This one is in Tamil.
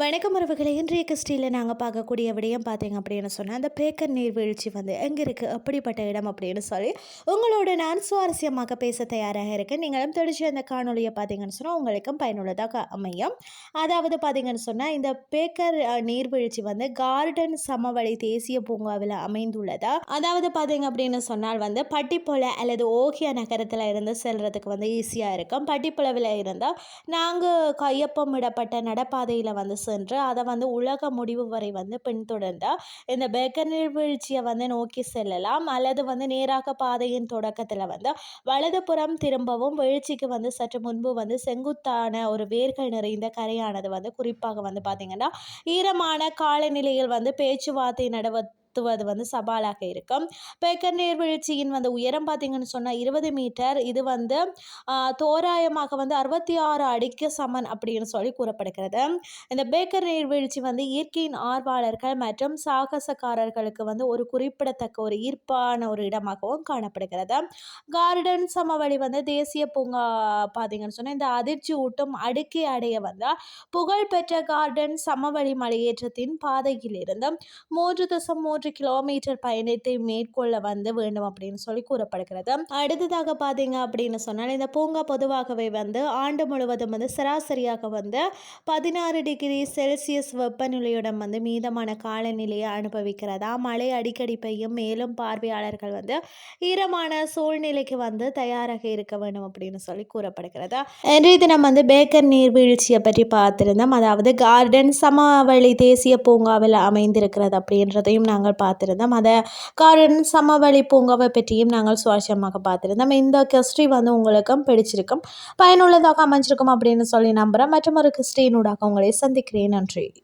வணக்கம் உறவுகளை இன்றைய கிறிஸ்டியில் நாங்கள் பார்க்கக்கூடிய விடயம் பார்த்தீங்க அப்படின்னு சொன்னால் அந்த பேக்கர் நீர்வீழ்ச்சி வந்து எங்கே இருக்குது அப்படிப்பட்ட இடம் அப்படின்னு சொல்லி உங்களோட நான் சுவாரஸ்யமாக பேச தயாராக இருக்கேன். நீங்களும் தெரிஞ்சு அந்த காணொலியை பார்த்தீங்கன்னு சொன்னால் உங்களுக்கும் பயனுள்ளதாக அமையும். அதாவது பார்த்தீங்கன்னு சொன்னால் இந்த பேக்கர் நீர்வீழ்ச்சி வந்து கார்டன் சமவெளி தேசிய பூங்காவில் அமைந்துள்ளதா? அதாவது பார்த்தீங்க அப்படின்னு சொன்னால் வந்து பட்டிப்பொல அல்லது ஓகியா நகரத்தில் இருந்து செல்றதுக்கு வந்து ஈஸியாக இருக்கும். பட்டிப்பொலவில் இருந்தால் நாங்கள் கையொப்பமிடப்பட்ட நடப்பாதையில் வந்து சென்று அதை வந்து உலக முடிவு வரை வந்து பின்தொடர்ந்தால் இந்த பேக்கர் நீர்வீழ்ச்சியை வந்து நோக்கி செல்லலாம். அல்லது வந்து நேராக பாதையின் தொடக்கத்தில் வந்து வலதுபுறம் திரும்பவும் வீழ்ச்சிக்கு வந்து சற்று முன்பு வந்து செங்குத்தான ஒரு வேர்கள் நிறைந்த கரையானது வந்து குறிப்பாக வந்து பார்த்திங்கன்னா ஈரமான காலநிலையில் வந்து பேச்சுவார்த்தை நடவ நடத்துவது வந்து சவாலாக இருக்கும். பேக்கர் நீர்வீழ்ச்சியின் வந்து உயரம் பார்த்தீங்கன்னு சொன்னால் இருபது மீட்டர். இது வந்து தோராயமாக வந்து அறுபத்தி ஆறு அடிக்கு சமன் அப்படின்னு சொல்லி கூறப்படுகிறது. இந்த பேக்கர் நீர்வீழ்ச்சி வந்து இயற்கையின் ஆர்வலர்கள் மற்றும் சாகசக்காரர்களுக்கு வந்து ஒரு குறிப்பிடத்தக்க ஒரு ஈர்ப்பான ஒரு இடமாகவும் காணப்படுகிறது. கார்டன் சமவெளி வந்து தேசிய பூங்கா பார்த்தீங்கன்னு சொன்னால் இந்த அதிர்ச்சி ஊட்டும் அடுக்கி அடைய வந்தால் புகழ்பெற்ற கார்டன் சமவெளி மலையேற்றத்தின் பாதையில் இருந்து மூன்று தசம் மூன்று கிலோமீட்டர் பயணத்தை மேற்கொள்ள வந்து வேண்டும் அப்படின்னு சொல்லி கூறப்படுகிறது. அடுத்ததாக பார்த்தீங்க அப்படின்னு சொன்னால் இந்த பூங்கா பொதுவாகவே வந்து ஆண்டு முழுவதும் வந்து சராசரியாக வந்து பதினாறு டிகிரி செல்சியஸ் வெப்பநிலையுடன் வந்து மீதமான காலநிலையை அனுபவிக்கிறதா? மழை அடிக்கடி பெய்யும் மேலும் பார்வையாளர்கள் வந்து ஈரமான சூழ்நிலைக்கு வந்து தயாராக இருக்க வேண்டும் அப்படின்னு சொல்லி கூறப்படுகிறது. இன்றைய தினம் வந்து பேக்கர் நீர்வீழ்ச்சியை பற்றி பார்த்திருந்தோம். அதாவது கார்டன் சமவெளி தேசிய பூங்காவில் அமைந்திருக்கிறது அப்படின்றதையும் நாங்கள் பார்த்திருந்தோம். அதை கார்டன் சமவெளி பூங்காவை பற்றியும் நாங்கள் சுவாரஸ்யமாக பார்த்திருந்தோம். இந்த கிறிஸ்டி வந்து உங்களுக்கும் பிடிச்சிருக்கும். பயனுள்ளதாக அமைஞ்சிருக்கும் அப்படின்னு சொல்லி நம்புகிறேன் மற்றும் ஒரு கிறிஸ்டினூடாக உங்களை சந்திக்கிறேன். நன்றி.